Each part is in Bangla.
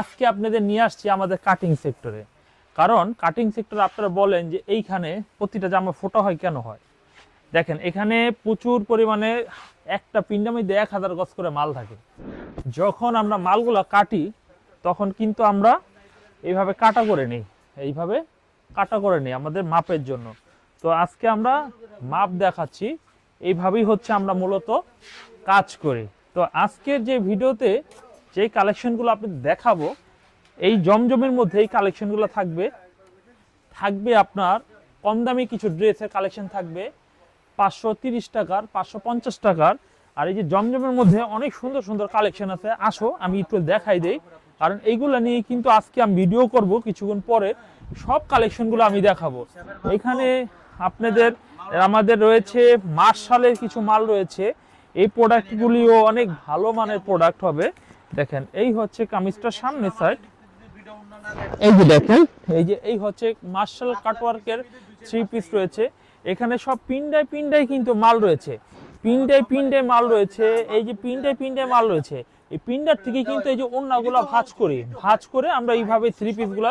আজকে আপনাদের নিয়ে আসছি আমাদের কাটিং সেক্টরে কারণ কাটিং সেক্টর আপনারা বলেন যে এইখানে প্রতিটা জামা ফোটা হয় কেন হয়? দেখেন, এখানে প্রচুর পরিমাণে একটা পিন্ডার এক হাজার গজ করে মাল থাকে। যখন আমরা মালগুলো কাটি, তখন কিন্তু আমরা এইভাবে কাটা করে নিই। এইভাবে কাটা করে নিই আমাদের মাপের জন্য। তো আজকে আমরা মাপ দেখাচ্ছি। এইভাবেই হচ্ছে আমরা মূলত কাজ করি। তো আজকের যে ভিডিওতে যে কালেকশনগুলো আপনি দেখাবো, এই জমজমের মধ্যে এই কালেকশনগুলো থাকবে। থাকবে আপনার কম দামি কিছু ড্রেসের কালেকশন থাকবে, পাঁচশো তিরিশ টাকার, পাঁচশো পঞ্চাশ টাকার। আর এই যে জমজমের মধ্যে অনেক সুন্দর সুন্দর কালেকশন আছে। আসো, আমি একটু দেখাই দেই। কারণ এইগুলো নিয়ে কিন্তু আজকে আমি ভিডিও করব কিছুক্ষণ পরে। সব কালেকশনগুলো আমি দেখাবো। এখানে আপনাদের, আমাদের রয়েছে মার্শালের কিছু মাল রয়েছে। এই প্রোডাক্টগুলিও অনেক ভালো মানের প্রোডাক্ট হবে। দেখেন এই হচ্ছে কামিজটার সামনে সাইড এই যে দেখেন। এই যে এই হচ্ছে মার্শাল কাটওয়ার্কের থ্রি পিস রয়েছে। এখানে সব পিন্ডায় পিন্ডায় কিন্তু মাল রয়েছে। পিন্ডায় পিন্ডায় মাল রয়েছে এই যে পিন্ডায় পিন্ডায় মাল রয়েছে। এই পিন্ডার থেকে কিন্তু এই যে অন্যগুলো ভাঁজ করি। ভাঁজ করে আমরা এইভাবে থ্রি পিসগুলো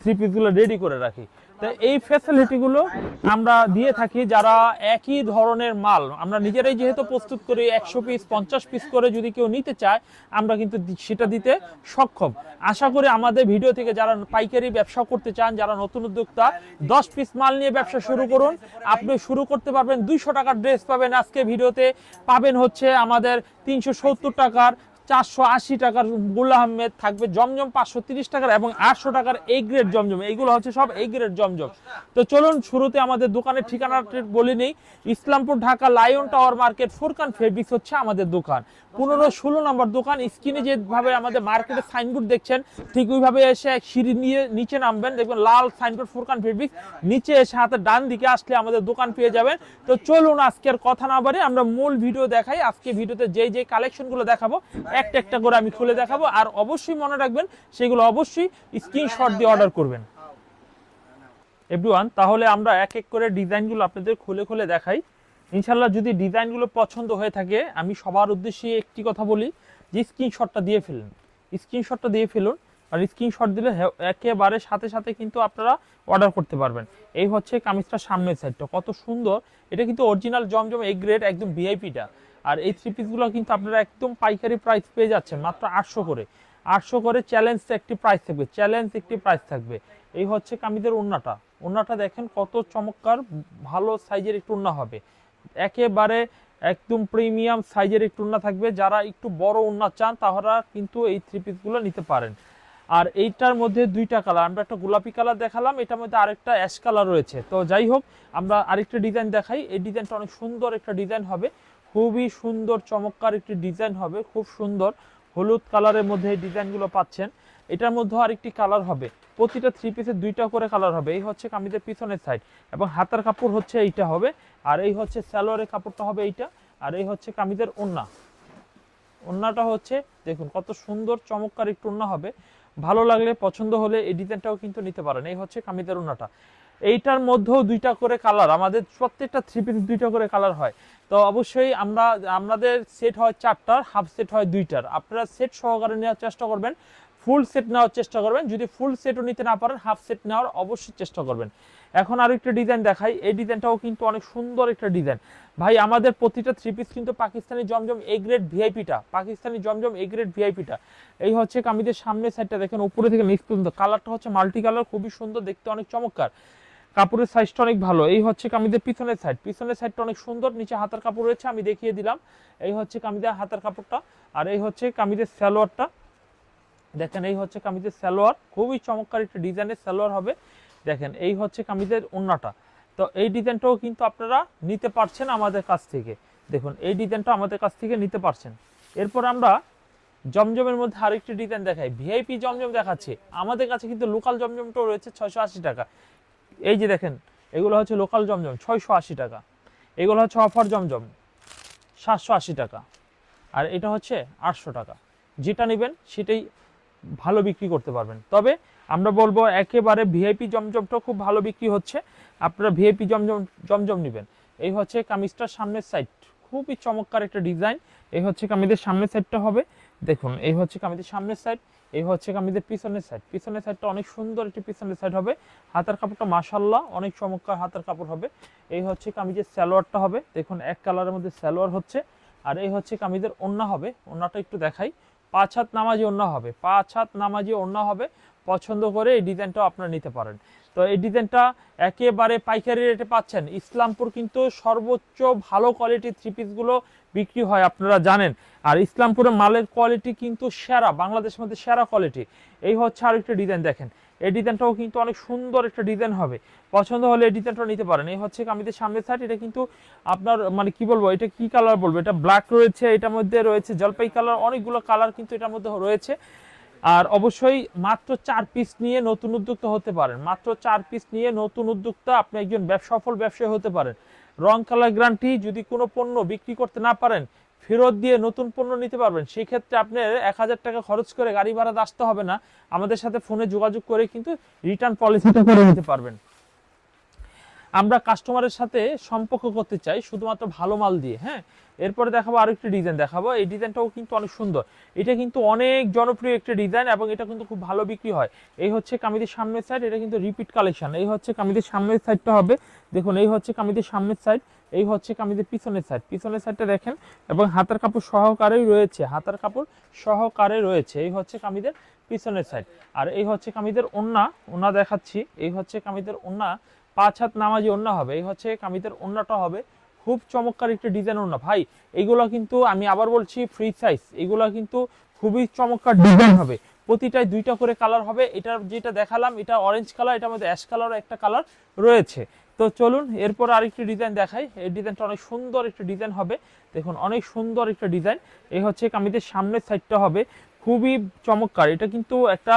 থ্রি পিসগুলো রেডি করে রাখি। তো এই ফ্যাসিলিটিগুলো আমরা দিয়ে থাকি যারা একই ধরনের মাল। আমরা নিজেরাই যেহেতু প্রস্তুত করি, একশো পিস পঞ্চাশ পিস করে যদি কেউ নিতে চায়, আমরা কিন্তু সেটা দিতে সক্ষম। আশা করি আমাদের ভিডিও থেকে যারা পাইকারি ব্যবসা করতে চান, যারা নতুন উদ্যোক্তা, দশ পিস মাল নিয়ে ব্যবসা শুরু করুন। আপনি শুরু করতে পারবেন, দুইশো টাকার ড্রেস পাবেন। আজকে ভিডিওতে পাবেন হচ্ছে আমাদের তিনশো সত্তর টাকার চারশো আশি টাকার গুল আহমেদ থাকবে জমজম পাঁচশো তিরিশ টাকার এবং আটশো টাকার এই গ্রেড জমজম। এইগুলো হচ্ছে সব এই গ্রেড জমজম। তো চলুন শুরুতে আমাদের দোকানের ঠিকানাটা বলে নেই। Islampur Dhaka lion tower market Furqan fabrics হচ্ছে আমাদের দোকান। পনেরো ষোলো নম্বর দোকান, স্ক্রিনে যেভাবে আমাদের মার্কেটে সাইনবোর্ড দেখছেন, ঠিক ওইভাবে এসে সিঁড়ি নিয়ে নিচে নামবেন। দেখবেন লাল সাইনবোর্ড ফুরকান ফেব্রিক্স নিচে এসে হাতের ডান দিকে আসলে আমাদের দোকান পেয়ে যাবেন। তো চলুন আজকের কথা না বাড়ি আমরা মূল ভিডিও দেখাই। আজকে ভিডিওতে যে যে কালেকশনগুলো দেখাবো, একটা একটা করে আমি খুলে দেখাবো। আর অবশ্যই মনে রাখবেন, সেগুলো অবশ্যই স্ক্রিনশট দিয়ে অর্ডার করবেন। এভরিওয়ান তাহলে আমরা এক এক করে ডিজাইনগুলো আপনাদের খুলে খুলে দেখাই। ইনশাল্লাহ যদি ডিজাইনগুলো পছন্দ হয়ে থাকে, আমি সবার উদ্দেশ্যে একটি কথা বলি যে স্ক্রিনশটটা দিয়ে ফেলুন। স্ক্রিনশটটা দিয়ে ফেলুন আর স্ক্রিনশট দিলে একেবারে সাথে সাথে কিন্তু আপনারা অর্ডার করতে পারবেন। এই হচ্ছে কামিজটার সামনের সাইডটা কত সুন্দর। এটা কিন্তু অরিজিনাল জমজম এই গ্রেড একদম ভিআইপিটা আর এই থ্রি পিসগুলো কিন্তু আপনারা একদম পাইকারি প্রাইস পেয়ে যাচ্ছেন, মাত্র আটশো করে। আটশো করে চ্যালেঞ্জ একটি প্রাইস থাকবে চ্যালেঞ্জ একটি প্রাইস থাকবে। এই হচ্ছে কামিজের ওন্নাটা। ওন্নাটা দেখেন কত চমৎকার, ভালো সাইজের একটু ওন্না হবে। একেবারে একদম প্রিমিয়াম সাইজের একটু ওন্না থাকবে। যারা একটু বড় ওন্না চান তারা কিন্তু এই থ্রি পিসগুলো নিতে পারেন। আর এইটার মধ্যে দুইটা কালার আমরা একটা গোলাপি কালার দেখালাম, এটার মধ্যে আরেকটা অ্যাশ কালার রয়েছে। তো যাই হোক, আমরা আরেকটা ডিজাইন দেখাই। এই ডিজাইনটা অনেক সুন্দর একটা ডিজাইন হবে। খুবই সুন্দর, চমৎকার একটি ডিজাইন হবে। খুব সুন্দর হলুদ কালারের মধ্যে এই ডিজাইনগুলো পাচ্ছেন। এটার মধ্যে আরেকটি কালার হবে। প্রতিটা থ্রি পিসের দুইটা করে কালার হবে। এই হচ্ছে কামিজের পিছনের সাইড এবং হাতার কাপড় হচ্ছে এইটা হবে আর এই হচ্ছে স্যালোয়ারের কাপড়টা হবে এইটা আর এই হচ্ছে কামিজের ওন্না। ওন্নাটা হচ্ছে, দেখুন কত সুন্দর চমৎকার একটু ওন্না হবে। ভালো লাগলে, পছন্দ হলে এই ডিজাইনটাও কিন্তু নিতে পারেন। এই হচ্ছে কামিজের ওন্নাটা। এইটার মধ্যেও দুইটা করে কালার আমাদের প্রত্যেকটা থ্রি পিস দুইটা করে কালার হয়। তো অবশ্যই আমরা, আমাদের সেট হয় চারটার হাফ সেট হয় দুইটার। আপনারা সেট সহকারে নেওয়ার চেষ্টা করবেন ফুল সেট নেওয়ার চেষ্টা করবেন। যদি ফুল সেটও নিতে না পারেন হাফ সেট নেওয়ার অবশ্যই চেষ্টা করবেন। এখন আরও একটা ডিজাইন দেখাই, এই ডিজাইনটাও কিন্তু অনেক সুন্দর একটা ডিজাইন ভাই, আমাদের প্রতিটা থ্রি পিস কিন্তু পাকিস্তানি জমজম এ গ্রেড ভিআইপিটা পাকিস্তানি জমজম এ গ্রেড ভিআইপিটা এই হচ্ছে কামিজের সামনের সাইডটা দেখেন উপরে থেকে নিচ পর্যন্ত। কালারটা হচ্ছে মাল্টি কালার খুবই সুন্দর, দেখতে অনেক চমৎকার। কাপড়ের সাইজটা অনেক ভালো। এই হচ্ছে কামিদের পিছনের সাইড পিছনের সাইডটা অনেক সুন্দর, নিচে হাতার কাপড় রয়েছে, আমি দেখিয়ে দিলাম। এই হচ্ছে কামিদের হাতার কাপড়টা, আর এই হচ্ছে কামিদের সালোয়ারটা। দেখেন, এই হচ্ছে কামিজের সালোয়ার, খুবই চমৎকার একটা ডিজাইনের সালোয়ার হবে। দেখেন, এই হচ্ছে কামিজের ওন্নাটা তো এই ডিজাইনটাও কিন্তু আপনারা নিতে পারছেন আমাদের কাছ থেকে। দেখুন, এই ডিজাইনটা আমাদের কাছ থেকে নিতে পারছেন। এরপর আমরা জমজমের মধ্যে আরেকটি ডিজাইন দেখাই। ভিআইপি জমজম দেখাচ্ছে। আমাদের কাছে কিন্তু লোকাল জমজমটাও রয়েছে ছয়শো আশি টাকা। এই যে দেখেন, এগুলো হচ্ছে লোকাল জমজম, ছয়শো আশি টাকা। এগুলো হচ্ছে অফার জমজম, সাতশো আশি টাকা। আর এটা হচ্ছে আটশো টাকা। যেটা নেবেন সেটাই ভালো বিক্রি করতে পারবেন। তবে আমরা বলব একেবারে ভিআইপি জমজমটা খুব ভালো বিক্রি হচ্ছে। আপনারা ভিআইপি জমজম জমজম নেবেন। এই হচ্ছে কামিজটার সামনের সাইড খুবই চমৎকার একটা ডিজাইন এই হচ্ছে কামিজের সামনের সাইডটা হবে। দেখুন, এই হচ্ছে কামিজের সামনের সাইড এই হচ্ছে কামিজের পিছনের সাইড পিছনের সাইডটা অনেক সুন্দর একটি পিছনের সাইড হবে। হাতার কাপড়টা মাসাল্লাহ অনেক চমৎকার হাতার কাপড় হবে। এই হচ্ছে কামিজের স্যালোয়ারটা হবে, দেখুন এক কালারের মধ্যে স্যালোয়ার হচ্ছে। আর এই হচ্ছে কামিজের ওন্না হবে। ওন্নাটা একটু দেখাই। পাঁচ হাত নামাজি ওন্না হবে। পাঁচ হাত নামাজি ওন্না হবে। পছন্দ করে এই ডিজাইনটাও আপনারা নিতে পারেন। তো এই ডিজাইনটা একেবারে পাইকারি রেটে পাচ্ছেন। ইসলামপুর কিন্তু সর্বোচ্চ ভালো কোয়ালিটির থ্রি পিসগুলো বিক্রি হয়, আপনারা জানেন। আর ইসলামপুরের মালের কোয়ালিটি কিন্তু সেরা, বাংলাদেশের মধ্যে সেরা কোয়ালিটি এই হচ্ছে আরেকটা ডিজাইন দেখেন। এই ডিজাইনটাও কিন্তু অনেক সুন্দর একটা ডিজাইন হবে। পছন্দ হলে এই ডিজাইনটা নিতে পারেন। এই হচ্ছে কামিদের সামনের সাইড এটা কিন্তু আপনার মানে কি বলব, এটা কি কালার বলব? এটা ব্ল্যাক রয়েছে, এটার মধ্যে রয়েছে জলপাই কালার অনেকগুলো কালার কিন্তু এটার মধ্যে রয়েছে। আর অবশ্যই মাত্র চার পিস নিয়ে নতুন উদ্যোক্তা হতে পারেন। মাত্র চার পিস নিয়ে নতুন উদ্যোক্তা আপনি একজন সফল ব্যবসায়ী হতে পারেন। রং কালার গ্রান্টি যদি কোনো পণ্য বিক্রি করতে না পারেন ফেরত দিয়ে নতুন পণ্য নিতে পারবেন। সেই ক্ষেত্রে আপনার এক হাজার টাকা খরচ করে গাড়ি ভাড়া আসতে হবে না। আমাদের সাথে ফোনে যোগাযোগ করে কিন্তু রিটার্ন পলিসিটা করে নিতে পারবেন। আমরা কাস্টমারের সাথে সম্পর্ক করতে চাই শুধুমাত্র ভালো মাল দিয়ে হ্যাঁ? এরপরে দেখাবো আরেকটি ডিজাইন দেখাবো। এই ডিজাইনটাও কিন্তু অনেক সুন্দর। এটা কিন্তু অনেক জনপ্রিয় একটা ডিজাইন এবং এটা কিন্তু খুব ভালো বিক্রি হয়। এই হচ্ছে কামিদের সামনের সাইড এটা কিন্তু রিপিট কালেকশন এই হচ্ছে কামিদের সামনের সাইডটা হবে। দেখুন, এই হচ্ছে কামিদের সামনের সাইড এই হচ্ছে কামিদের পিছনের সাইড পিছনের সাইডটা দেখেন এবং হাতার কাপড় সহকারেই রয়েছে, হাতার কাপড় সহকারে রয়েছে। এই হচ্ছে কামিদের পিছনের সাইড আর এই হচ্ছে কামিদের ওন্না ওন্না দেখাচ্ছি। এই হচ্ছে কামিদের ওন্না। পাঁচ হাত নামাজি ওন্না হবে। এই হচ্ছে কামিদের ওন্নাটা হবে। খুব চমৎকার একটা ডিজাইন ওন্না ভাই এইগুলো কিন্তু আমি আবার বলছি ফ্রি সাইজ এগুলো কিন্তু খুবই চমৎকার ডিজাইন হবে। প্রতিটায় দুইটা করে কালার হবে। এটা যেটা দেখালাম এটা অরেঞ্জ কালার এটার মধ্যে অ্যাশ কালার একটা কালার রয়েছে। তো চলুন এরপর আরেকটি ডিজাইন দেখাই। এই ডিজাইনটা অনেক সুন্দর একটা ডিজাইন হবে। দেখুন অনেক সুন্দর একটা ডিজাইন এই হচ্ছে কামিজের সামনের সাইডটা হবে। খুবই চমৎকার। এটা কিন্তু একটা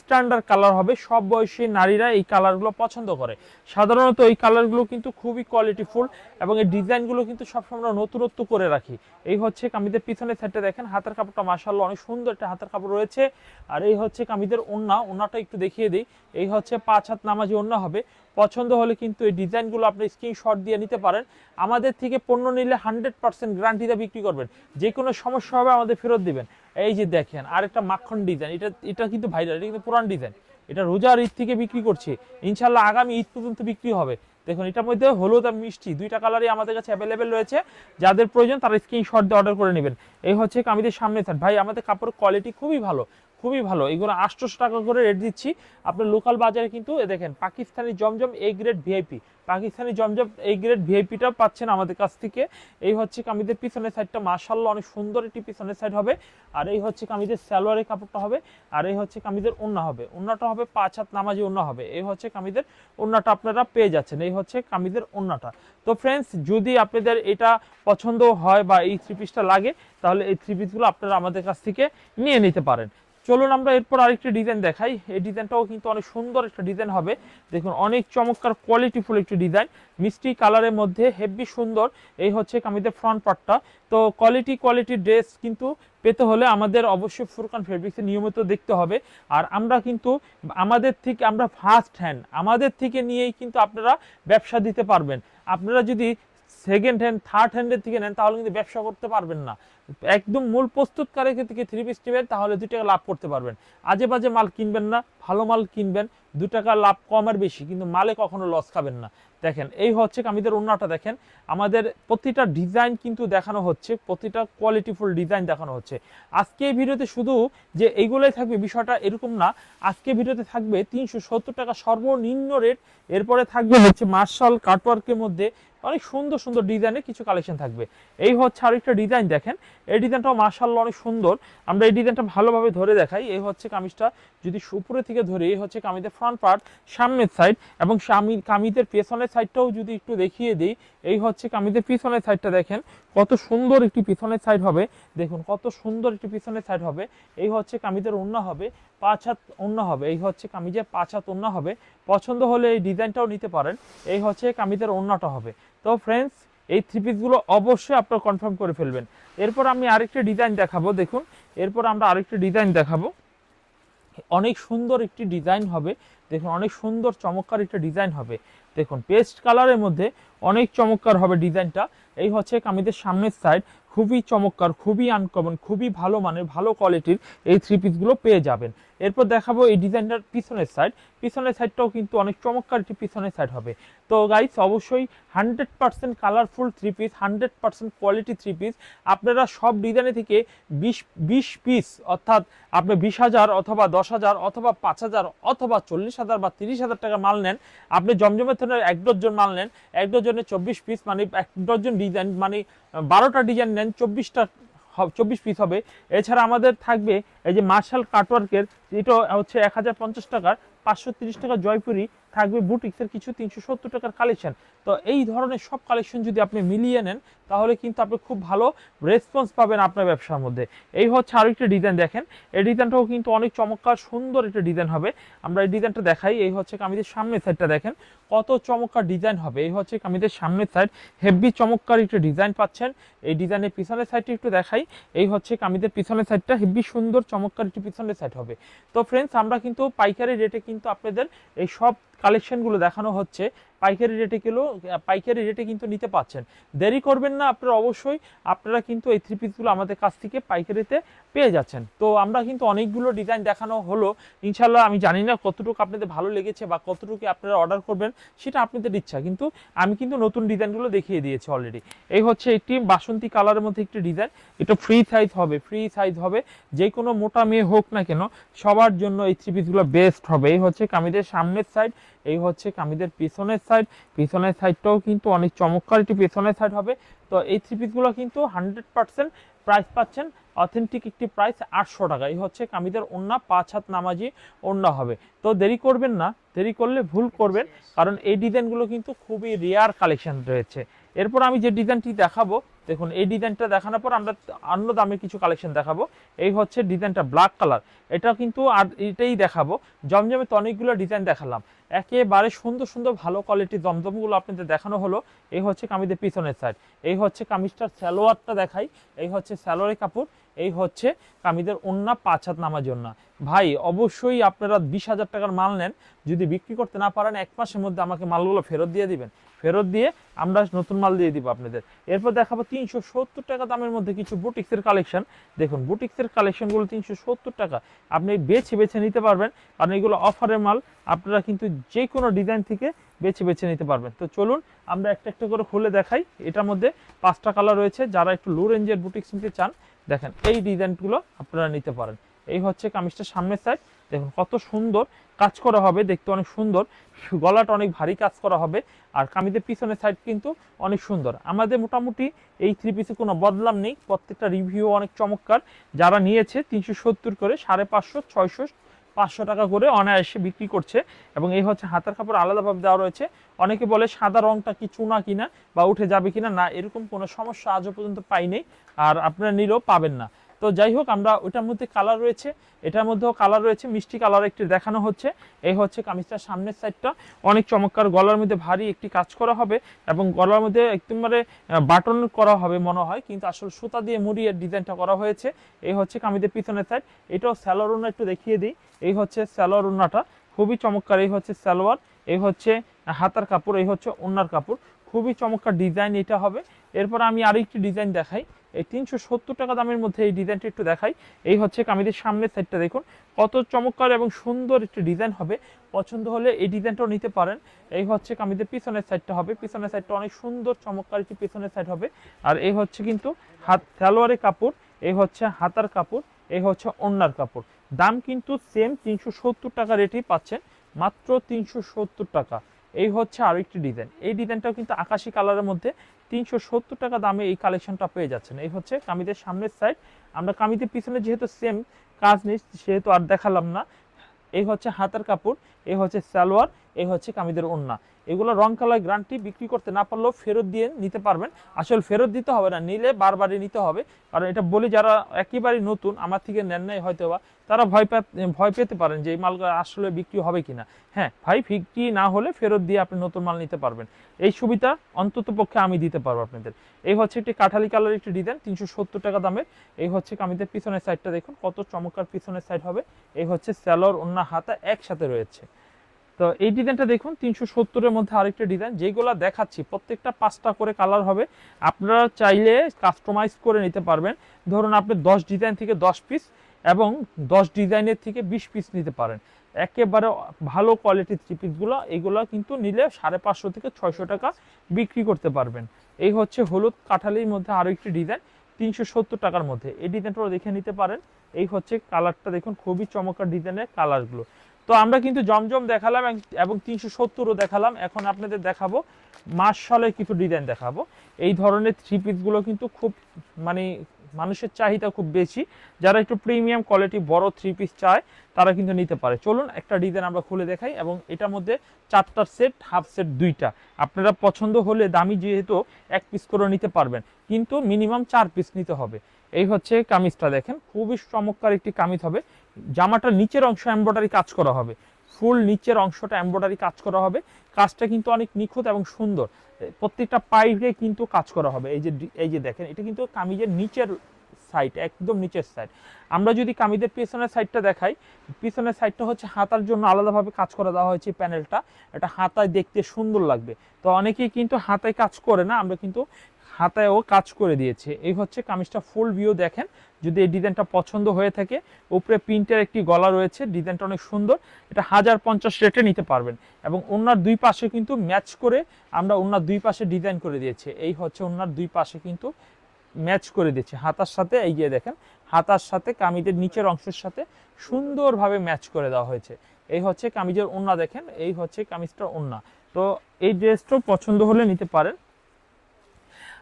স্ট্যান্ডার্ড কালার হবে, সব বয়সী নারীরা এই কালারগুলো পছন্দ করে। সাধারণত এই কালারগুলো কিন্তু খুবই কোয়ালিটিফুল এবং এই ডিজাইনগুলো কিন্তু সবসময় আমরা নতুনত্ব করে রাখি। এই হচ্ছে কামিদের পিছনের সাইডটা দেখেন, হাতের কাপড়টা মাসাল্লাহ অনেক সুন্দর একটা হাতের কাপড় রয়েছে। আর এই হচ্ছে কামিদের ওন্না, ওন্নাটা একটু দেখিয়ে দিই। এই হচ্ছে পাঁচ হাত নামাজি ওন্না হবে। পছন্দ হলে কিন্তু এই ডিজাইনগুলো আপনি স্ক্রিনশট দিয়ে নিতে পারেন। আমাদের থেকে পণ্য নিলে হান্ড্রেড পার্সেন্ট গ্যারান্টিতে বিক্রি করবেন। যে কোনো সমস্যা হবে আমাদের ফেরত দিবেন। এই যে দেখেন আর একটা মাখন ডিজাইন এটা এটা কিন্তু ভাইরাল এটা কিন্তু পুরান ডিজাইন এটা রোজার ঈদ থেকে বিক্রি করছি। ইনশাল্লাহ আগামী ঈদ পর্যন্ত বিক্রি হবে। দেখুন, এটার মধ্যে হলুদ আর মিষ্টি দুইটা কালারই আমাদের কাছে অ্যাভেলেবেল রয়েছে। যাদের প্রয়োজন তারা স্ক্রিনশট দিয়ে অর্ডার করে নেবেন। এই হচ্ছে কামিদের সামনে থাক ভাই, আমাদের কাপড়ের কোয়ালিটি খুবই ভালো। খুবই ভালো। এগুলো আটশোশো টাকা করে রেট দিচ্ছি। আপনার লোকাল বাজারে কিন্তু দেখেন, Pakistani Zamzam A grade VIP Pakistani Zamzam এই গ্রেড ভিআইপিটা পাচ্ছেন আমাদের কাছ থেকে। এই হচ্ছে কামিদের পিছনের সাইডটা মার্শাল্লাহ অনেক সুন্দর একটি পিছনের সাইড হবে। আর এই হচ্ছে কামিদের সালোয়ারের কাপড়টা হবে। আর এই হচ্ছে কামিদের ওন্না হবে। ওন্নাটা হবে পাঁচ হাত নামাজি ওন্না হবে। এই হচ্ছে কামিদের ওন্নাটা আপনারা পেয়ে যাচ্ছেন। এই হচ্ছে কামিদের ওন্নাটা। তো ফ্রেন্ডস যদি আপনাদের এটা পছন্দ হয় বা এই থ্রি পিসটা লাগে, তাহলে এই থ্রি পিসগুলো আপনারা আমাদের কাছ থেকে নিয়ে নিতে পারেন। চলুন আমরা এরপর আরেকটি ডিজাইন দেখাই। এই ডিজাইনটাও কিন্তু অনেক সুন্দর একটা ডিজাইন হবে। দেখুন, অনেক চমৎকার কোয়ালিটিফুল একটি ডিজাইন মিষ্টি কালারের মধ্যে হেভি সুন্দর। এই হচ্ছে কামিদের ফ্রন্ট পার্টটা তো কোয়ালিটি কোয়ালিটি ড্রেস কিন্তু পেতে হলে আমাদের অবশ্যই ফুরকান ফেব্রিক্সে নিয়মিত দেখতে হবে। আর আমরা কিন্তু আমাদের থেকে, আমরা ফার্স্ট হ্যান্ড আমাদের থেকে নিয়েই কিন্তু আপনারা ব্যবসা দিতে পারবেন। আপনারা যদি সেকেন্ড হ্যান্ড থার্ড হ্যান্ডের থেকে নেন, তাহলে কিন্তু ব্যবসা করতে পারবেন না। একদম মূল প্রস্তুতকারী থেকে থ্রি পিস নেবেন, তাহলে দু টাকা লাভ করতে পারবেন। আজে বাজে মাল কিনবেন না, ভালো মাল কিনবেন দু টাকা লাভ কম আর বেশি, কিন্তু মালে কখনো লস খাবেন না। দেখেন, এই হচ্ছে কামিদের অন্যটা দেখেন। আমাদের প্রতিটা ডিজাইন কিন্তু দেখানো হচ্ছে, প্রতিটা কোয়ালিটিফুল ডিজাইন দেখানো হচ্ছে। আজকে এই ভিডিওতে শুধু যে এইগুলোই থাকবে, বিষয়টা এরকম না। আজকে ভিডিওতে থাকবে তিনশো সত্তর টাকা সর্বনিম্ন রেট এরপরে থাকবে হচ্ছে মার্শাল কাটওয়ার্কের মধ্যে অনেক সুন্দর সুন্দর ডিজাইনের কিছু কালেকশন থাকবে। এই হচ্ছে আরেকটা ডিজাইন দেখেন। এই ডিজাইনটাও মার্শাল্লাহ অনেক সুন্দর। আমরা এই ডিজাইনটা ভালোভাবে ধরে দেখাই। এই হচ্ছে কামিজটা যদি উপরে থেকে ধরে, এই হচ্ছে কামিজের ফ্রন্ট পার্ট সামনের সাইড এবং কামিজের পেছনের সাইডটাও যদি একটু দেখিয়ে দিই, এই হচ্ছে কামিজের পিছনের সাইডটা দেখেন, কত সুন্দর একটি পিছনের সাইড হবে। দেখুন, কত সুন্দর একটি পিছনের সাইড হবে। এই হচ্ছে কামিজের অন্য হবে, পাঁচ হাত অন্য হবে। এই হচ্ছে কামিজের পাঁচ হাত অন্য হবে। পছন্দ হলে এই ডিজাইনটাও নিতে পারেন। এই হচ্ছে কামিজের অন্যটা হবে। তো ফ্রেন্ডস এই থ্রি পিসগুলো অবশ্যই আপনারা কনফার্ম করে ফেলবেন। এরপর আমি আরেকটা ডিজাইন দেখাবো, দেখুন। এরপর আমরা আরেকটা ডিজাইন দেখাবো। অনেক সুন্দর একটি ডিজাইন হবে। দেখুন, অনেক সুন্দর চমৎকার একটা ডিজাইন হবে। দেখুন পেস্ট কালারের মধ্যে অনেক চমৎকার হবে ডিজাইনটা। এই হচ্ছে কামিজের সামনের সাইড খুবই চমৎকার, খুবই আনকমন খুবই ভালো মানের, ভালো কোয়ালিটির এই থ্রি পিসগুলো পেয়ে যাবেন। এরপর দেখাবো এই ডিজাইনটার পিছনের সাইড পিছনের সাইডটাও কিন্তু অনেক চমৎকার একটি পিছনের সাইড হবে। তো গাইস অবশ্যই hundred percent colourful three piece hundred percent quality three piece আপনারা সব ডিজাইনে থেকে বিশ বিশ পিস অর্থাৎ আপনি বিশ হাজার অথবা দশ হাজার অথবা পাঁচ হাজার অথবা চল্লিশ হাজার বা তিরিশ হাজার টাকা মাল নেন। আপনি জমজমের ধরনের এক ডজন মাল নেন, এক ডজনে চব্বিশ পিস মানে এক ডজন ডিজাইন মানে বারোটা ডিজাইন নেন, চব্বিশটা চব্বিশ পিস হবে। এছাড়া আমাদের থাকবে এই যে মার্শাল কাটওয়ার্কের এটা হচ্ছে এক হাজার পঞ্চাশ টাকার পাঁচশো তিরিশ টাকা জয়পুরি থাকবে বুটিক্সের কিছু তিনশো সত্তর টাকার কালেকশন তো এই ধরনের সব কালেকশন যদি আপনি মিলিয়ে নেন, তাহলে কিন্তু আপনি খুব ভালো রেসপন্স পাবেন আপনার ব্যবসার মধ্যে। এই হচ্ছে আরও একটা ডিজাইন দেখেন। এই ডিজাইনটাও কিন্তু অনেক চমৎকার, সুন্দর একটা ডিজাইন হবে। আমরা এই ডিজাইনটা দেখাই। এই হচ্ছে কামিজের সামনের সাইডটা দেখেন। কত চমৎকার ডিজাইন হবে। এই হচ্ছে কামিজের সামনের সাইড হেভি চমৎকার একটা ডিজাইন পাচ্ছেন। এই ডিজাইনের পিছনের সাইডটা একটু দেখাই। এই হচ্ছে কামিজের পিছনের সাইডটা হেভি সুন্দর, চমৎকার একটি পিছনের সাইড হবে। তো ফ্রেন্ডস আমরা কিন্তু পাইকারি রেটে কিন্তু আপনাদের এই সব কালেকশনগুলো দেখানো হচ্ছে পাইকারি রেটে কিলো পাইকারি রেটে কিন্তু নিতে পাচ্ছেন। দেরি করবেন না, আপনারা অবশ্যই, আপনারা কিন্তু এই থ্রি পিসগুলো আমাদের কাছ থেকে পাইকারিতে পেয়ে যাচ্ছেন। তো আমরা কিন্তু অনেকগুলো ডিজাইন দেখানো হলো। ইনশাল্লাহ আমি জানি না কতটুকু আপনাদের ভালো লেগেছে বা কতটুকু আপনারা অর্ডার করবেন, সেটা আপনাদের ইচ্ছা। কিন্তু আমি কিন্তু নতুন ডিজাইনগুলো দেখিয়ে দিয়েছি অলরেডি এই হচ্ছে একটি বাসন্তী কালারের মধ্যে একটি ডিজাইন এটা ফ্রি সাইজ হবে ফ্রি সাইজ হবে। যে কোনো মোটা মেয়ে হোক না কেন, সবার জন্য এই থ্রি পিসগুলো বেস্ট হবে। এই হচ্ছে কামিদের সামনের সাইড এই হচ্ছে কামিদের পিছনের সাইড পিছনের সাইডটাও কিন্তু অনেক চমৎকার একটি পিছনের সাইড হবে। তো এই থ্রি পিসগুলো কিন্তু হান্ড্রেড পার্সেন্ট প্রাইস পাচ্ছেন। অথেন্টিক একটি প্রাইস আটশো টাকা। এই হচ্ছে কামিদের ওন্না পাঁচ হাত নামাজি ওন্না হবে। তো দেরি করবেন না দেরি করলে ভুল করবেন। কারণ এই ডিজাইনগুলো কিন্তু খুবই রেয়ার কালেকশন রয়েছে। এরপর আমি যে ডিজাইনটি দেখাবো দেখুন, এই ডিজাইনটা দেখানোর পর আমরা অন্য দামের কিছু কালেকশন দেখাবো। এই হচ্ছে ডিজাইনটা ব্ল্যাক কালার এটা কিন্তু আর এটাই দেখাবো। জমজমে তো অনেকগুলো ডিজাইন দেখালাম। একেবারে সুন্দর সুন্দর, ভালো কোয়ালিটির জমজমগুলো আপনাদের দেখানো হলো। এই হচ্ছে কামিজের পিছনের সাইড এই হচ্ছে কামিজটার স্যালোয়ারটা দেখাই। এই হচ্ছে স্যালোয়ারের কাপড়। এই হচ্ছে কামিজের ওন্না পাঁচ হাত নামার জন্য। ভাই, অবশ্যই আপনারা বিশ হাজার টাকার মাল নেন। যদি বিক্রি করতে না পারেন, এক মাসের মধ্যে আমাকে মালগুলো ফেরত দিয়ে দিবেন। ফেরত দিয়ে আমরা নতুন মাল দিয়ে দিব আপনাদের। এরপর দেখাবো তিনশো সত্তর টাকা দামের মধ্যে কিছু বুটিক্সের কালেকশন দেখুন, বুটিক্সের কালেকশনগুলো তিনশো সত্তর টাকা। আপনি বেছে বেছে নিতে পারবেন, কারণ এগুলো অফারের মাল। আপনারা কিন্তু যে কোনো ডিজাইন থেকে বেছে বেছে নিতে পারবেন। তো চলুন, আমরা একটা একটা করে খুলে দেখাই। এটার মধ্যে পাঁচটা কালার রয়েছে। যারা একটু লো রেঞ্জের বুটিক্স নিতে চান, দেখেন, এই ডিজাইনগুলো আপনারা নিতে পারেন। এই হচ্ছে কামিজটার সামনের সাইড দেখুন, কত সুন্দর কাজ করা হবে, দেখতে অনেক সুন্দর। গলাটা অনেক ভারী কাজ করা হবে, আর কামিজের পিছনের সাইড কিন্তু অনেক সুন্দর। আমাদের মোটামুটি এই থ্রি পিসে কোনো বদলাম নেই, প্রত্যেকটা রিভিউ অনেক চমৎকার। যারা নিয়েছে তিনশো সত্তর করে, সাড়ে পাঁচশো, ছয়শো, পাঁচশো টাকা করে অনায়াসে বিক্রি করছে। এবং এই হচ্ছে হাতের কাপড় আলাদাভাবে দেওয়া রয়েছে। অনেকে বলে সাদা রংটা কি চুনা কিনা বা উঠে যাবে কিনা, না, এরকম কোনো সমস্যা আজও পর্যন্ত পাইনি। আর আপনারা নিলেও পাবেন না। তো যাই হোক, আমরা ওটার মধ্যে কালার রয়েছে, এটার মধ্যেও কালার রয়েছে, মিষ্টি কালার একটি দেখানো হচ্ছে। এই হচ্ছে কামিজটার সামনের সাইডটা অনেক চমৎকার, গলার মধ্যে ভারী একটি কাজ করা হবে এবং গলার মধ্যে একদমবারে বাটন করা হবে মনে হয়, কিন্তু আসলে সুতা দিয়ে মুড়িয়ে ডিজাইনটা করা হয়েছে। এই হচ্ছে কামিজের পিছনের সাইড এটাও স্যালোয়ার ওনা একটু দেখিয়ে দিই। এই হচ্ছে স্যালোয়ার ওনাটা খুবই চমৎকার, এই হচ্ছে সালোয়ার, এই হচ্ছে হাতার কাপড়, এই হচ্ছে ওনার কাপড়। খুবই চমৎকার ডিজাইন এটা হবে। এরপর আমি আরেকটি ডিজাইন দেখাই। এই তিনশো সত্তর টাকা দামের মধ্যে এই ডিজাইনটা একটু দেখাই। এই হচ্ছে কামিজের সামনের সাইডটা দেখুন। কত চমৎকার এবং সুন্দর একটি ডিজাইন হবে। পছন্দ হলে এই ডিজাইনটাও নিতে পারেন। এই হচ্ছে কামিজের পিছনের সাইডটা হবে। পিছনের সাইডটা অনেক সুন্দর, চমৎকার একটি পিছনের সাইড হবে। আর এই হচ্ছে কিন্তু হাত, সালোয়ারের কাপড়, এই হচ্ছে হাতার কাপড়, এই হচ্ছে ওন্নার কাপড়। দাম কিন্তু সেম তিনশো সত্তর টাকা রেটেই পাচ্ছেন, মাত্র তিনশো সত্তর টাকা। এই হচ্ছে আরও একটি ডিজাইন এই ডিজাইনটাও কিন্তু আকাশি কালারের মধ্যে। তিনশো সত্তর টাকা দামে এই কালেকশনটা পেয়ে যাচ্ছেন। এই হচ্ছে কামিদের সামনের সাইড আমরা কামিদের পিছনে যেহেতু সেম কাজ নেই সেহেতু আর দেখালাম না। এই হচ্ছে হাতের কাপড়, এই হচ্ছে সালোয়ার, এই হচ্ছে কামিদের ওন্না এগুলো রং কালার গ্রান্টি বিক্রি করতে না পারলেও ফেরত দিয়ে নিতে পারবেন। আসলে ফেরত দিতে হবে না, নিলে বারবারই নিতে হবে। কারণ এটা বলি যারা একেবারেই নতুন, আমার থেকে নেন নাই হয়তো বা তারা ভয় ভয় পেতে পারেন যে এই মালগুলো আসলে বিক্রি হবে কিনা। হ্যাঁ ভাই, বিক্রি না হলে ফেরত দিয়ে আপনি নতুন মাল নিতে পারবেন। এই সুবিধা অন্তত পক্ষে আমি দিতে পারব আপনাদের। এই হচ্ছে একটি কাঠালি কালার একটি ডিজাইন, তিনশো সত্তর টাকা দামের। এই হচ্ছে কামিজের পিছনের সাইডটা দেখুন, কত চমৎকার পিছনের সাইড হবে। এই হচ্ছে স্যালোর অন্য হাতা একসাথে রয়েছে। তো এই ডিজাইনটা দেখুন, তিনশো সত্তরের মধ্যে আরেকটা ডিজাইন, যেগুলো দেখাচ্ছি, প্রত্যেকটা পাঁচটা করে কালার হবে। আপনারা চাইলে কাস্টমাইজ করে নিতে পারবেন। ধরুন আপনি দশ ডিজাইন থেকে দশ পিস এবং দশ ডিজাইনের থেকে বিশ পিস নিতে পারেন। একেবারে ভালো কোয়ালিটির থ্রি পিসগুলো এগুলো কিন্তু নিলে সাড়ে পাঁচশো থেকে ছয়শো টাকা বিক্রি করতে পারবেন। এই হচ্ছে হলুদ কাঁঠালির মধ্যে আরও একটি ডিজাইন, তিনশো সত্তর টাকার মধ্যে। এই ডিজাইনটাও দেখে নিতে পারেন। এই হচ্ছে কালারটা দেখুন, খুবই চমৎকার ডিজাইনের কালারগুলো। তো আমরা কিন্তু জমজম দেখালাম এবং- তিনশো সত্তরও দেখালাম। এখন আপনাদের দেখাবো, মাস সালের কিছু ডিজাইন দেখাবো। এই ধরনের থ্রি পিসগুলো কিন্তু খুব মানে মানুষের চাহিদা খুব বেশি। যারা একটু প্রিমিয়াম কোয়ালিটি বড় থ্রি পিস চায়, তারা কিন্তু নিতে পারে। চলুন একটা ডিজাইন আমরা খুলে দেখাই এবং এটার মধ্যে চারটার সেট হাফ সেট দুইটা। আপনারা পছন্দ হলে দামি যেহেতু, এক পিস করে নিতে পারবেন। কিন্তু মিনিমাম চার পিস নিতে হবে। এই হচ্ছে কামিজটা দেখেন। খুবই চমৎকার একটি কামিজ হবে। জামাটার নিচের অংশ এমব্রয়ডারি কাজ করা হবে। ফুল নিচের অংশটা এমব্রয়ডারি কাজ করা হবে। কাজটা কিন্তু অনেক নিখুঁত এবং সুন্দর। প্রত্যেকটা পাইপে কিন্তু কাজ করা হবে। এই যে এই যে দেখেন, এটা কিন্তু কামিজের নিচের সাইড একদম নিচের সাইড আমরা যদি কামিজের পিছনের সাইডটা দেখাই, পিছনের সাইডটা হচ্ছে হাতার জন্য আলাদাভাবে কাজ করে দেওয়া হয়েছে প্যানেলটা এটা হাতায় দেখতে সুন্দর লাগবে। তো অনেকেই কিন্তু হাতায় কাজ করে না, আমরা কিন্তু হাতায়ও কাজ করে দিয়েছে। এই হচ্ছে কামিজটা ফুল ভিউ দেখেন। যদি এই ডিজাইনটা পছন্দ হয়ে থাকে, উপরে প্রিন্টের একটি গলা রয়েছে ডিজাইনটা অনেক সুন্দর। এটা হাজার পঞ্চাশ রেটে নিতে পারবেন এবং ওনার দুই পাশে কিন্তু ম্যাচ করে আমরা ওনার দুই পাশে ডিজাইন করে দিয়েছি। এই হচ্ছে ওনার দুই পাশে কিন্তু ম্যাচ করে দিয়েছে। হাতার সাথে এই যে দেখেন, হাতার সাথে কামিজের নিচের অংশের সাথে সুন্দরভাবে ম্যাচ করে দেওয়া হয়েছে। এই হচ্ছে কামিজের ওন্না দেখেন, এই হচ্ছে কামিজটার ওন্না তো এই ড্রেসটাও পছন্দ হলে নিতে পারেন।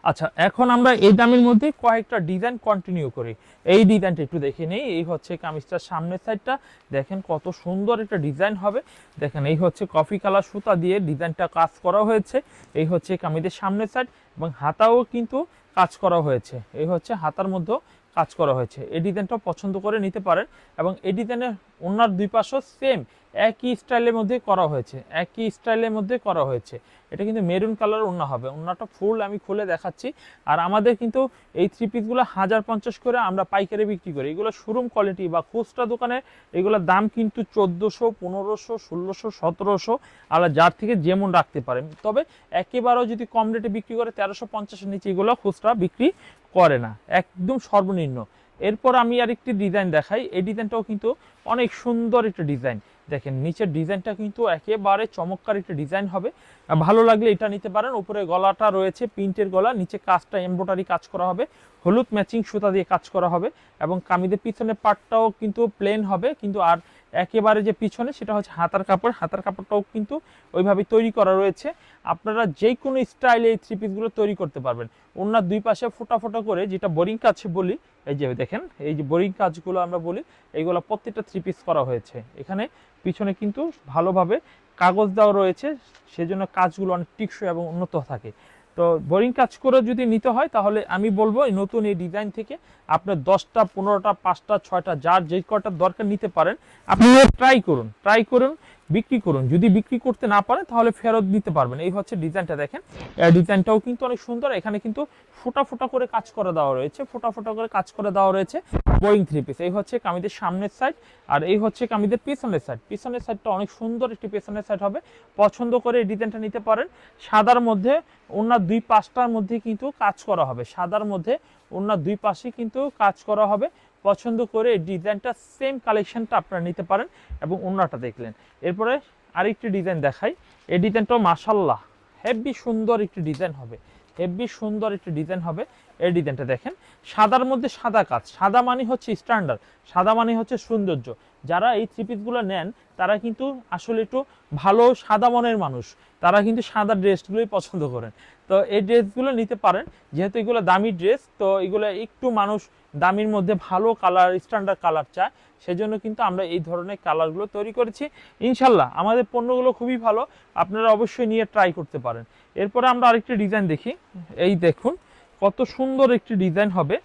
আচ্ছা এখন আমরা এই দামের মধ্যে কয়েকটা ডিজাইন কন্টিনিউ করি। এই ডিজাইনটা একটু দেখে নেই, এই হচ্ছে কামিজটার সামনের সাইডটা দেখেন কত সুন্দর একটা ডিজাইন হবে। দেখেন, এই হচ্ছে কফি কালার সুতা দিয়ে ডিজাইনটা কাজ করা হয়েছে। এই হচ্ছে কামিজের সামনের সাইড এবং হাতাও কিন্তু কাজ করা হয়েছে। এই হচ্ছে হাতার মধ্যেও কাজ করা হয়েছে। এই ডিজাইনটা পছন্দ করে নিতে পারেন এবং এই ডিজাইনের ওনার দুই পাশও সেম একই স্টাইলের মধ্যে করা হয়েছে, একই স্টাইলের মধ্যে করা হয়েছে। এটা কিন্তু মেরুন কালার ওন্না হবে। ওন্নাটা ফুল আমি খুলে দেখাচ্ছি। আর আমাদের কিন্তু এই থ্রি পিসগুলো হাজার পঞ্চাশ করে আমরা পাইকারি বিক্রি করি। এগুলো শোরুম কোয়ালিটি বা খুচরা দোকানে এগুলোর দাম কিন্তু চোদ্দোশো, পনেরোশো, ষোলোশো, সতেরোশো আর যার থেকে যেমন রাখতে পারেন। তবে একেবারেও যদি কম রেটে বিক্রি করে তেরোশো পঞ্চাশের নিচে এগুলো খুচরা বিক্রি করে না। একদম সর্বনিম্ন। এরপর আমি আরেকটি ডিজাইন দেখাই। এই ডিজাইনটাও কিন্তু অনেক সুন্দর একটা ডিজাইন দেখেন, নিচের ডিজাইনটা কিন্তু একেবারে চমৎকার একটা ডিজাইন হবে। ভালো লাগলে এটা নিতে পারেন। উপরে গলাটা রয়েছে প্রিন্টের গলা, নিচে কাজটা এমব্রয়ডারি কাজ করা হবে। হলুদ ম্যাচিং সুতা দিয়ে কাজ করা হবে এবং কামিদের পিছনের পার্টটাও কিন্তু প্লেন হবে। কিন্তু আর একেবারে যে পিছনে সেটা হচ্ছে হাতার কাপড়। হাতার কাপড়টাও কিন্তু ওইভাবে তৈরি করা রয়েছে। আপনারা যে কোনো স্টাইলে এই থ্রি পিসগুলো তৈরি করতে পারবেন। ওনার দুই পাশে ফোটা ফোটা করে যেটা বোরিং কাজ বলি, এই যে দেখেন, এই যে বোরিং কাজগুলো আমরা বলি, এইগুলো প্রত্যেকটা থ্রি পিস করা হয়েছে। এখানে পিছনে কিন্তু ভালোভাবে কাগজ দেওয়া রয়েছে, সেজন্য কাজগুলো অনেক টিকসই এবং উন্নত থাকে। তো বোরিং কাজ করে যদি নিতে হয়, তাহলে আমি বলব এই নতুন এই ডিজাইন থেকে আপনার দশটা, পনেরোটা, পাঁচটা, ছয়টা, যার যে কটা দরকার নিতে পারেন, আপনি ট্রাই করুন। ট্রাই করুন, বিক্রি করুন। যদি বিক্রি করতে না পারেন, তাহলে ফেরত দিতে পারবেন। এই হচ্ছে ডিজাইনটা দেখেন। ডিজাইনটাও কিন্তু অনেক সুন্দর। এখানে কিন্তু ফোটা ফোটা করে কাজ করে দেওয়া রয়েছে, ফোটা ফোটা করে কাজ করে দেওয়া রয়েছে বোরিং থ্রি পিস এই হচ্ছে কামিদের সামনের সাইড আর এই হচ্ছে কামিদের পিছনের সাইড পিছনের সাইডটা অনেক সুন্দর একটি পিছনের সাইড হবে। পছন্দ করে এই ডিজাইনটা নিতে পারেন। সাদার মধ্যে ওনার দুই পাশটার মধ্যে কিন্তু কাজ করা হবে। সাদার মধ্যে ওনার দুই পাশে কিন্তু কাজ করা হবে। পছন্দ করে এই ডিজাইনটা সেম কালেকশনটা আপনারা নিতে পারেন এবং ওনাটা দেখলেন। এরপরে আরেকটি ডিজাইন দেখাই। এই ডিজাইনটাও মাসাল্লাহ হেভি সুন্দর একটি ডিজাইন হবে। হেভি সুন্দর একটি ডিজাইন হবে। এই ডিজাইনটা দেখেন। সাদার মধ্যে সাদা কাজ। সাদা মানে হচ্ছে স্ট্যান্ডার্ড সাদা মানে হচ্ছে সৌন্দর্য। যারা এই থ্রি পিসগুলো নেন, তারা কিন্তু আসলে একটু ভালো সাদা মনের মানুষ। তারা কিন্তু সাদা ড্রেসগুলোই পছন্দ করেন। তো এই ড্রেসগুলো নিতে পারেন। যেহেতু এগুলো দামি ড্রেস তো এগুলো একটু মানুষ দামির মধ্যে ভালো কালার স্ট্যান্ডার্ড কালার চায়। সেজন্য কিন্তু আমরা এই ধরনের কালারগুলো তৈরি করেছি। ইনশাল্লাহ, আমাদের পণ্যগুলো খুবই ভালো। আপনারা অবশ্যই নিয়ে ট্রাই করতে পারেন। এরপরে আমরা আরেকটি ডিজাইন দেখি। এই দেখুন। কত সুন্দর একটি ডিজাইন হবে।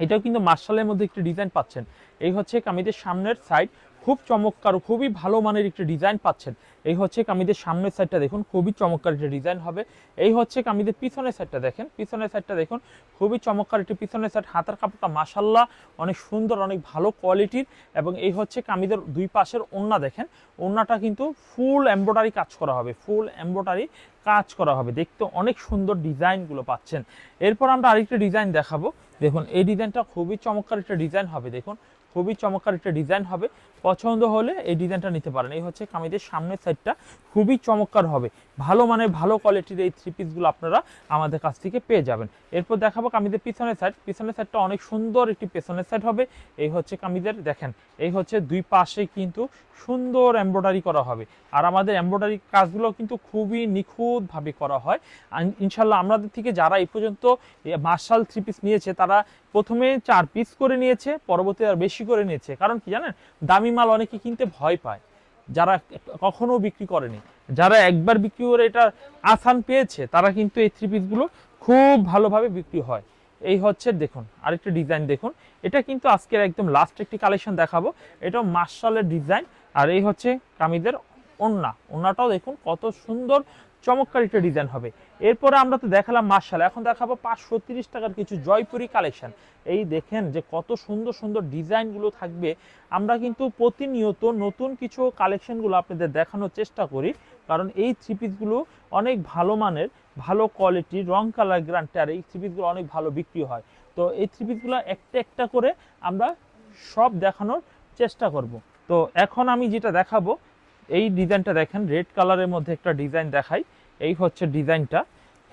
এটাও কিন্তু মার্শালের মধ্যে একটি ডিজাইন পাচ্ছেন। এই হচ্ছে কামিজের সামনের সাইড। খুব চমৎকার খুবই ভালো মানের একটি ডিজাইন পাচ্ছেন। এই হচ্ছে কামিদের সামনের সাইডটা দেখুন, খুবই চমৎকার একটি ডিজাইন হবে। এই হচ্ছে কামিদের পিছনের সাইডটা দেখেন, পিছনের সাইডটা দেখুন, খুবই চমৎকার একটি পিছনের সাইড হাতার কাপড়টা মাসাল্লাহ অনেক সুন্দর, অনেক ভালো কোয়ালিটির এবং এই হচ্ছে কামিদের দুই পাশের ওন্না দেখেন ওন্নাটা কিন্তু ফুল এমব্রয়ডারি কাজ করা হবে ফুল এমব্রয়ডারি কাজ করা হবে। দেখতে অনেক সুন্দর ডিজাইনগুলো পাচ্ছেন। এরপর আমরা আরেকটা ডিজাইন দেখাবো। দেখুন, এই ডিজাইনটা খুবই চমৎকার একটা ডিজাইন হবে, দেখুন, খুবই চমৎকার একটা ডিজাইন হবে। পছন্দ হলে এই ডিজাইনটা নিতে পারেন। এই হচ্ছে কামিজের সামনের সাইডটা খুবই চমৎকার হবে। ভালো মানের, ভালো কোয়ালিটির এই থ্রি পিসগুলো আপনারা আমাদের কাছ থেকে পেয়ে যাবেন। এরপর দেখাবো কামিজের পিছনের সাইড পিছনের সাইডটা অনেক সুন্দর একটি পেছনের সাইড হবে। এই হচ্ছে কামিজের, দেখেন, এই হচ্ছে দুই পাশে কিন্তু সুন্দর এমব্রয়ডারি করা হবে। আর আমাদের এমব্রয়ডারি কাজগুলো কিন্তু খুবই নিখুঁতভাবে করা হয়। ইনশাল্লাহ আমাদের থেকে যারা এই পর্যন্ত মার্শাল থ্রি পিস নিয়েছে, তারা প্রথমে চার পিস করে নিয়েছে পরবর্তী আর বেশি করে নিয়েছে। কারণ কি জানেন? দামি মাল অনেকে কিনতে ভয় পায়। যারা কখনো বিক্রি করেনি। যারা একবার বিক্রি করে এটা আসান পেয়েছে, তারা কিন্তু এই থ্রি পিসগুলো খুব ভালোভাবে বিক্রি হয়। এই হচ্ছে দেখুন, আরেকটা ডিজাইন দেখুন। এটা কিন্তু আজকের একদম লাস্ট একটি কালেকশন দেখাবো। এটা মার্শালের ডিজাইন আর এই হচ্ছে কামিদের ওন্না। ওন্নাটাও দেখুন কত সুন্দর চমৎকার একটা ডিজাইন হবে। এরপরে আমরা তো দেখালাম মার্শাল, এখন দেখাবো পাঁচশো তিরিশ টাকার কিছু জয়পুরি কালেকশন এই দেখেন যে কত সুন্দর সুন্দর ডিজাইনগুলো থাকবে। আমরা কিন্তু প্রতিনিয়ত নতুন কিছু কালেকশনগুলো আপনাদের দেখানোর চেষ্টা করি, কারণ এই থ্রি পিসগুলো অনেক ভালো মানের, ভালো কোয়ালিটির রং কালার গ্রান্টে আর এই থ্রি পিসগুলো অনেক ভালো বিক্রি হয়। তো এই থ্রি পিসগুলো একটা একটা করে আমরা সব দেখানোর চেষ্টা করব। তো এখন আমি যেটা দেখাবো এই ডিজাইনটা দেখেন, রেড কালারের মধ্যে একটা ডিজাইন দেখাই। এই হচ্ছে ডিজাইনটা।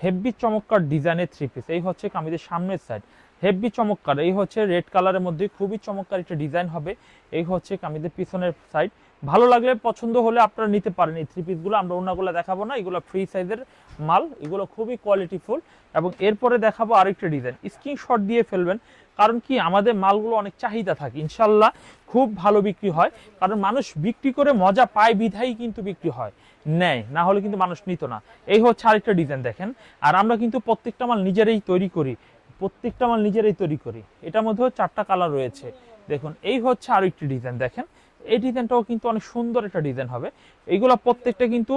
হেভি চমৎকার ডিজাইনের থ্রি পিস এই হচ্ছে কামিজের সামনের সাইড হেভি চমৎকার। এই হচ্ছে রেড কালারের মধ্যে খুবই চমৎকার একটা ডিজাইন হবে। এই হচ্ছে কামিজের পিছনের সাইড ভালো লাগলে, পছন্দ হলে আপনারা নিতে পারেন। এই থ্রি পিসগুলো আমরা অন্যগুলো দেখাবো না, এগুলো ফ্রি সাইজের মাল, এগুলো খুবই কোয়ালিটিফুল এবং এরপরে দেখাবো আরেকটা ডিজাইন স্ক্রিনশট দিয়ে ফেলবেন, কারণ কি আমাদের মালগুলো অনেক চাহিদা থাকে। ইনশাল্লাহ খুব ভালো বিক্রি হয়, কারণ মানুষ বিক্রি করে মজা পায়, বিধাই কিন্তু বিক্রি হয়, নেয়, না হলে কিন্তু মানুষ নিত না। এই হচ্ছে আরেকটা ডিজাইন দেখেন। আর আমরা কিন্তু প্রত্যেকটা মাল নিজেরাই তৈরি করি, প্রত্যেকটা মাল নিজেরাই তৈরি করি। এটার মধ্যেও চারটা কালার রয়েছে। দেখুন, এই হচ্ছে আরেকটি ডিজাইন দেখেন। এই ডিজাইনটাও কিন্তু অনেক সুন্দর একটা ডিজাইন হবে। এইগুলো প্রত্যেকটা কিন্তু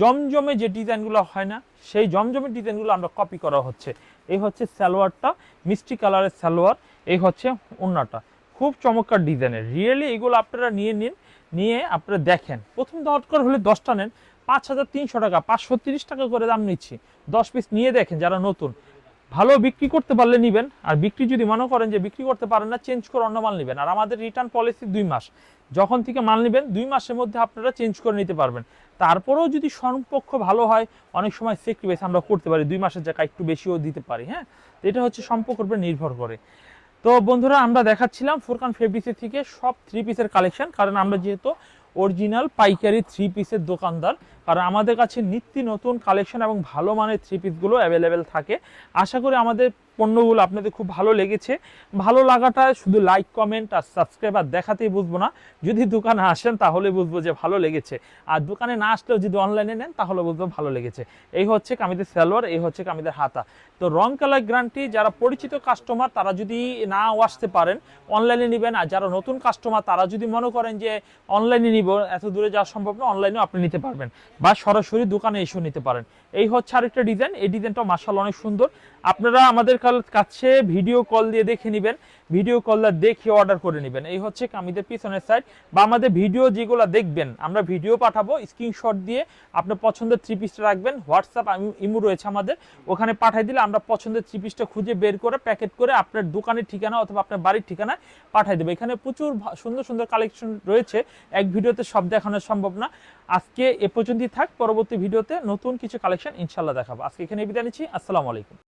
জমজমে যে ডিজাইনগুলো হয় না, সেই জমজমের ডিজাইনগুলো আমরা কপি করা হচ্ছে। এই হচ্ছে সালোয়ারটা, মিষ্টি কালারের সালোয়ার, এই হচ্ছে ওন্নাটা। খুব চমৎকার ডিজাইনের। রিয়েলি এগুলো আপনারা নিয়ে নিন, নিয়ে আপনারা দেখেন। প্রথম দরকার হলে দশটা নেন, পাঁচ হাজার তিনশো টাকা, পাঁচশো তিরিশ টাকা করে দাম নিচ্ছি। দশ পিস নিয়ে দেখেন যারা নতুন। ভালো বিক্রি করতে পারলে নিবেন, আর বিক্রি যদি মনে করেন যে বিক্রি করতে পারেন না, চেঞ্জ করে অন্য মাল নেবেন। আর আমাদের রিটার্ন পলিসি দুই মাস। যখন থেকে মাল নেবেন, দুই মাসের মধ্যে আপনারা চেঞ্জ করে নিতে পারবেন। তারপরেও যদি সম্পক্ষ ভালো হয়, অনেক সময় সেক্রিফাইস আমরা করতে পারি, দুই মাসের জায়গায় একটু বেশিও দিতে পারি হ্যাঁ? এটা হচ্ছে সম্পর্কের উপরে নির্ভর করে। তো বন্ধুরা, আমরা দেখাচ্ছিলাম ফোরকান ফেব্রিক্সি থেকে সব থ্রি পিসের কালেকশন কারণ আমরা যেহেতু অরিজিনাল পাইকারি থ্রি পিসের দোকানদার কারণ আমাদের কাছে নিত্য নতুন কালেকশন এবং ভালো মানের থ্রি পিসগুলো অ্যাভেলেবেল থাকে। আশা করি আমাদের পণ্যগুলো আপনাদের খুব ভালো লেগেছে। ভালো লাগাটা শুধু লাইক কমেন্ট আর সাবস্ক্রাইব আর দেখাতেই বুঝব না। যদি দোকানে আসেন তাহলে বুঝব যে ভালো লেগেছে। আর দোকানে না আসলেও যদি অনলাইনে নেন তাহলে বুঝব ভালো লেগেছে। এই হচ্ছে কামিদের সালোয়ার এই হচ্ছে কামিদের হাতা। তো রং কালার গ্যারান্টি যারা পরিচিত কাস্টমার তারা যদি নাও আসতে পারেন অনলাইনে নেবেন। আর যারা নতুন কাস্টমার তারা যদি মনে করেন যে অনলাইনে নিব, এত দূরে যাওয়া সম্ভব না অনলাইনেও আপনি নিতে পারবেন। বা সরাসরি দোকানে এসেও নিতে পারেন। এই হচ্ছে আরেকটা ডিজাইন এই ডিজাইনটা মাসাল অনেক সুন্দর। আপনারা আমাদের কাছে ভিডিও কল দিয়ে দেখে নেবেন। ভিডিও কলটা দেখে অর্ডার করে নেবেন। এই হচ্ছে কামিদের পিছনের সাইড বা আমাদের ভিডিও যেগুলো দেখবেন, আমরা ভিডিও পাঠাবো স্ক্রিনশট দিয়ে আপনার পছন্দের থ্রি পিসটা রাখবেন। হোয়াটসঅ্যাপ ইমু রয়েছে আমাদের। ওখানে পাঠাই দিলে আমরা পছন্দের থ্রি পিসটা খুঁজে বের করে প্যাকেট করে আপনার দোকানের ঠিকানা অথবা আপনার বাড়ির ঠিকানায় পাঠাই দেবো। এখানে প্রচুর সুন্দর সুন্দর কালেকশন রয়েছে। এক ভিডিওতে সব দেখানো সম্ভব না। আজকে এ পর্যন্তই থাক। পরবর্তী ভিডিওতে নতুন কিছু কালেকশন ইনশাল্লাহ দেখাবো। আজকে এখানে বিদায় নিচ্ছি। আসসালামু আলাইকুম।